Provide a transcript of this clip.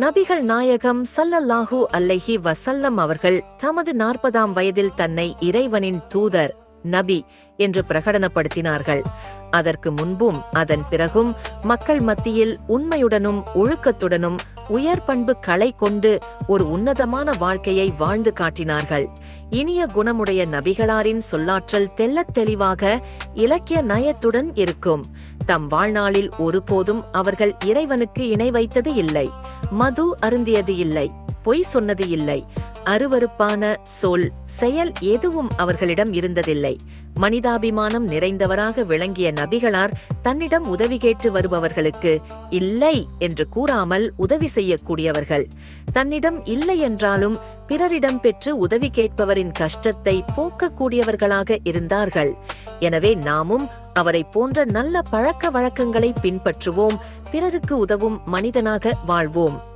நபிகள் நாயகம் சல்லல்லாஹு அல்லஹி வசல்லம் அவர்கள் தமது நாற்பதாம் வயதில் தன்னை இறைவனின் தூதர் நபி என்று பிரகடனப்படுத்தினார்கள். அதற்கு முன்பும் அதன் பிறகும் மக்கள் மத்தியில் உண்மையுடனும் ஒழுக்கத்துடனும் உயர் பண்பு களை கொண்டு ஒரு உன்னதமான வாழ்க்கையை வாழ்ந்து காட்டினார்கள். இனிய குணமுடைய நபிகளாரின் சொல்லாற்றல் தெள்ளத் தெளிவாக இலக்கிய நயத்துடன் இருக்கும். தம் வாழ்நாளில் ஒருபோதும் அவர்கள் இறைவனுக்கு இணை வைத்தது இல்லை. மது அருந்தியது இல்லை பொய் சொன்னது இல்லை. அருவருப்பான சொல் செயல் எதுவும் அவர்களிடம் இருந்ததில்லை. மனிதாபிமானம் நிறைந்தவராக விளங்கிய நபிகளார் தன்னிடம் உதவி கேட்டு வருபவர்களுக்கு இல்லை என்று கூறாமல் உதவி செய்யக்கூடியவர்கள். தன்னிடம் இல்லை என்றாலும் பிறரிடம் பெற்று உதவி கேட்பவரின் கஷ்டத்தை போக்கக்கூடியவர்களாக இருந்தார்கள். எனவே நாமும் அவரை போன்ற நல்ல பழக்க வழக்கங்களை பின்பற்றுவோம். பிறருக்கு உதவும் மனிதனாக வாழ்வோம்.